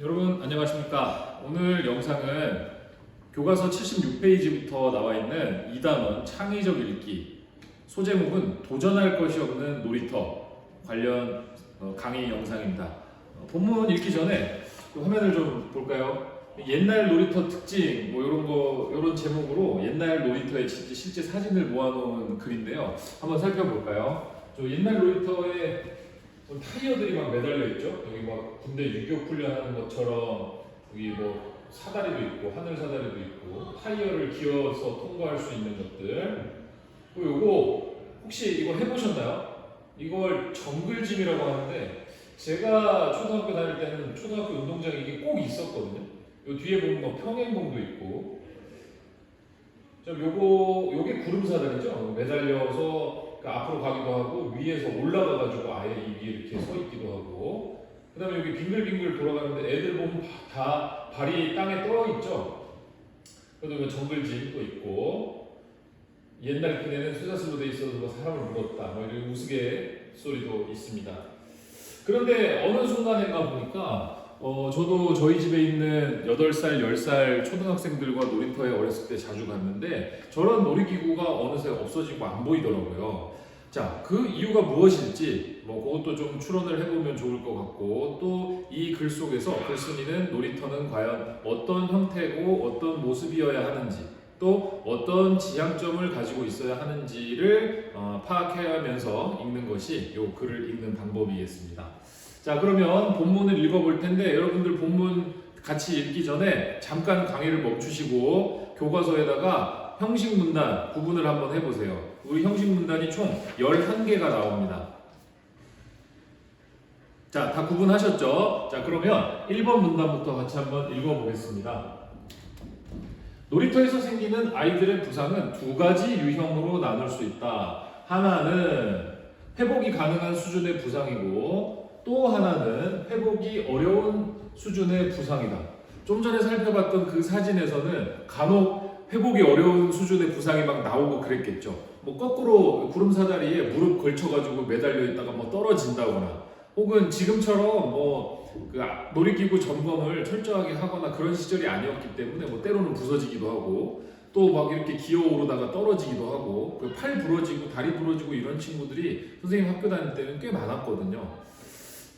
여러분 안녕하십니까 오늘 영상은 교과서 76페이지부터 나와 있는 2단원 창의적 읽기 소제목은 도전할 것이 없는 놀이터 관련 어, 강의 영상입니다 어, 본문 읽기 전에 그 화면을 좀 볼까요? 옛날 놀이터 특징 뭐 이런 거 이런 제목으로 옛날 놀이터의 실제, 실제 사진을 모아놓은 글인데요 한번 살펴볼까요? 저 옛날 놀이터에 좀 타이어들이 막 매달려 있죠. 여기 막 군대 유교 훈련하는 것처럼 여기 뭐 사다리도 있고 하늘 사다리도 있고 타이어를 기어서 통과할 수 있는 것들. 그리고 요거 혹시 이거 해보셨나요? 이걸 정글짐이라고 하는데 제가 초등학교 다닐 때는 초등학교 운동장에 이게 꼭 있었거든요. 요 뒤에 보면 뭐 평행봉도 있고. 자, 요거 요게 구름 사다리죠. 매달려서 그러니까 앞으로 가기도 하고 위에서 올라가가지고 아예 이 위에 이렇게 서 있기도 하고 그 다음에 여기 빙글빙글 돌아가는데 애들 보면 다 발이 땅에 떠 있죠. 그다음에 정글짐 또 있고 옛날 끈에는 쇠사슬로 돼 있어서 뭐 사람을 물었다 뭐 이런 우스갯소리도 있습니다. 그런데 어느 순간인가 보니까 어, 저도 저희 집에 있는 8살, 10살 초등학생들과 놀이터에 어렸을 때 자주 갔는데 저런 놀이기구가 어느새 없어지고 안 보이더라고요. 자, 그 이유가 무엇일지 뭐 그것도 좀 추론을 해보면 좋을 것 같고 또 이 글 속에서 글쓴이는 놀이터는 과연 어떤 형태고 어떤 모습이어야 하는지 또 어떤 지향점을 가지고 있어야 하는지를 어, 파악해가면서 읽는 것이 이 글을 읽는 방법이겠습니다. 자 그러면 본문을 읽어볼 텐데 여러분들 본문 같이 읽기 전에 잠깐 강의를 멈추시고 교과서에다가 형식 문단 구분을 한번 해보세요. 우리 형식 문단이 총 11개가 나옵니다. 자, 다 구분하셨죠? 자, 그러면 1번 문단부터 같이 한번 읽어보겠습니다. 놀이터에서 생기는 아이들의 부상은 두 가지 유형으로 나눌 수 있다. 하나는 회복이 가능한 수준의 부상이고 또 하나는 회복이 어려운 수준의 부상이다. 좀 전에 살펴봤던 그 사진에서는 간혹 회복이 어려운 수준의 부상이 막 나오고 그랬겠죠. 뭐 거꾸로 구름 사다리에 무릎 걸쳐가지고 매달려 있다가 뭐 떨어진다거나 혹은 지금처럼 뭐 그 놀이기구 점검을 철저하게 하거나 그런 시절이 아니었기 때문에 뭐 때로는 부서지기도 하고 또막 이렇게 기어오르다가 떨어지기도 하고 그팔 부러지고 다리 부러지고 이런 친구들이 선생님 학교 다닐 때는 꽤 많았거든요.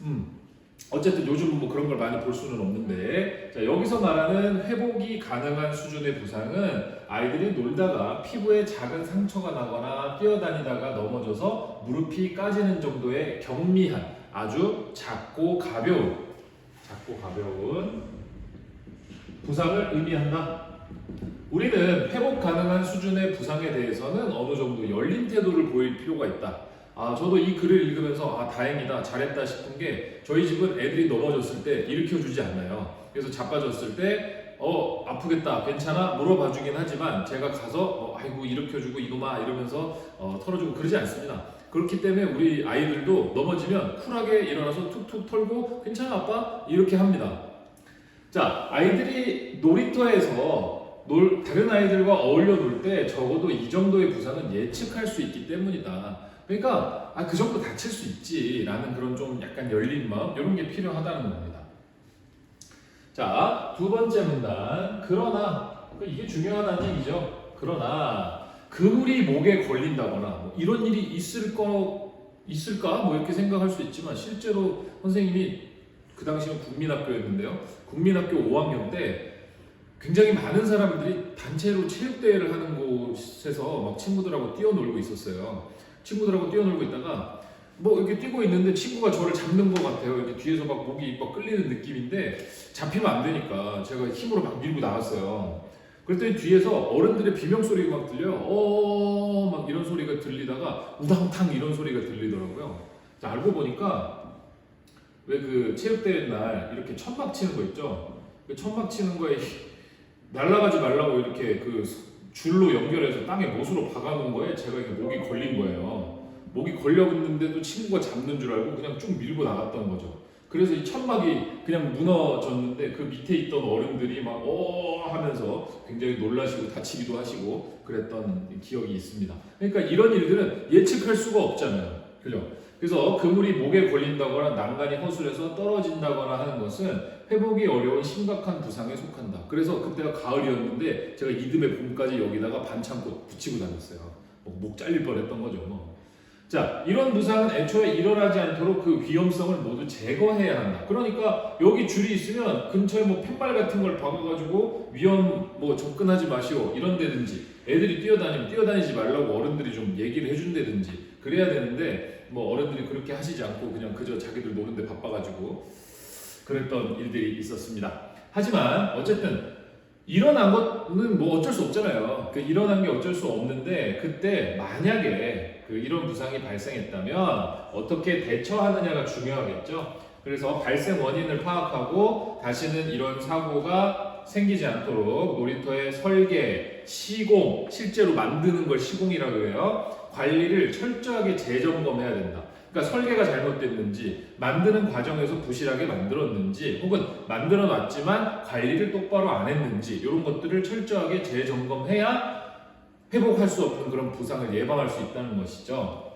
음. 어쨌든 요즘은 뭐 그런 걸 많이 볼 수는 없는데 자, 여기서 말하는 회복이 가능한 수준의 부상은 아이들이 놀다가 피부에 작은 상처가 나거나 뛰어다니다가 넘어져서 무릎이 까지는 정도의 경미한 아주 작고 가벼운 작고 가벼운 부상을 의미한다. 우리는 회복 가능한 수준의 부상에 대해서는 어느 정도 열린 태도를 보일 필요가 있다. 아, 저도 이 글을 읽으면서 아, 다행이다, 잘했다 싶은 게 저희 집은 애들이 넘어졌을 때 일으켜주지 않아요. 그래서 자빠졌을 때, 어, 아프겠다, 괜찮아? 물어봐 주긴 하지만 제가 가서, 어, 아이고, 일으켜주고 이놈아 이러면서 어, 털어주고 그러지 않습니다. 그렇기 때문에 우리 아이들도 넘어지면 쿨하게 일어나서 툭툭 털고 괜찮아, 아빠? 이렇게 합니다. 자, 아이들이 놀이터에서 놀, 다른 아이들과 어울려 놀 때 적어도 이 정도의 부상은 예측할 수 있기 때문이다. 그러니까 아, 그 정도 다칠 수 있지라는 그런 좀 약간 열린 마음 이런 게 필요하다는 겁니다. 자, 두 번째 문단. 그러나 그 이게 중요하다는 얘기죠. 그러나 그물이 목에 걸린다거나 뭐 이런 일이 있을 거 있을까 뭐 이렇게 생각할 수 있지만 실제로 선생님이 그 당시는 국민학교였는데요. 국민학교 5학년 때 굉장히 많은 사람들이 단체로 체육대회를 하는 곳에서 막 친구들하고 뛰어놀고 있었어요. 친구들하고 뛰어놀고 있다가 뭐 이렇게 뛰고 있는데 친구가 저를 잡는 것 같아요. 이렇게 뒤에서 막 목이 막 끌리는 느낌인데 잡히면 안 되니까 제가 힘으로 막 밀고 나왔어요. 그랬더니 뒤에서 어른들의 비명 소리가 막 들려요. 어, 막 이런 소리가 들리다가 우당탕 이런 소리가 들리더라고요. 자, 알고 보니까 왜 그 체육대회 날 이렇게 천막 치는 거 있죠? 그 천막 치는 거에 날아가지 말라고 이렇게 그 줄로 연결해서 땅에 못으로 박아놓은 거에 제가 이게 목이 걸린 거예요. 목이 걸렸는데도 친구가 잡는 줄 알고 그냥 쭉 밀고 나갔던 거죠. 그래서 이 천막이 그냥 무너졌는데 그 밑에 있던 어른들이 막 어 하면서 굉장히 놀라시고 다치기도 하시고 그랬던 기억이 있습니다. 그러니까 이런 일들은 예측할 수가 없잖아요. 그죠? 그래서 그물이 목에 걸린다거나 난간이 허술해서 떨어진다거나 하는 것은 회복이 어려운 심각한 부상에 속한다. 그래서 그때가 가을이었는데 제가 이듬해 봄까지 여기다가 반창고 붙이고 다녔어요. 뭐목 잘릴 뻔했던 거죠. 뭐. 자, 이런 부상은 애초에 일어나지 않도록 그 위험성을 모두 제거해야 한다. 그러니까 여기 줄이 있으면 근처에 뭐 팻말 같은 걸 박아가지고 위험 뭐 접근하지 마시오 이런 데든지 애들이 뛰어다니면 뛰어다니지 말라고 어른들이 좀 얘기를 해준다든지 그래야 되는데 뭐 어른들이 그렇게 하시지 않고 그냥 그저 자기들 노는데 바빠가지고 그랬던 일들이 있었습니다. 하지만 어쨌든 일어난 거는 뭐 어쩔 수 없잖아요. 그 일어난 게 어쩔 수 없는데 그때 만약에 그 이런 부상이 발생했다면 어떻게 대처하느냐가 중요하겠죠. 그래서 발생 원인을 파악하고 다시는 이런 사고가 생기지 않도록 놀이터의 설계, 시공, 실제로 만드는 걸 시공이라고 해요. 관리를 철저하게 재점검해야 된다. 그러니까 설계가 잘못됐는지, 만드는 과정에서 부실하게 만들었는지, 혹은 만들어 놨지만 관리를 똑바로 안 했는지, 이런 것들을 철저하게 재점검해야 회복할 수 없는 그런 부상을 예방할 수 있다는 것이죠.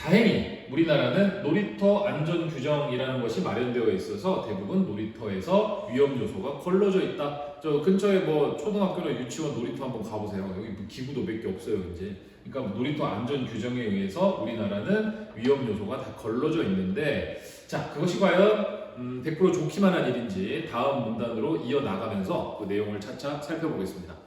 다행히 우리나라는 놀이터 안전 규정이라는 것이 마련되어 있어서 대부분 놀이터에서 위험 요소가 걸러져 있다. 저 근처에 뭐 초등학교나 유치원 놀이터 한번 가보세요. 여기 뭐 기구도 몇 개 없어요, 이제. 그러니까 놀이터 안전 규정에 의해서 우리나라는 위험 요소가 다 걸러져 있는데, 자 그것이 과연 음, 100% 좋기만 한 일인지 다음 문단으로 이어 나가면서 그 내용을 차차 살펴보겠습니다.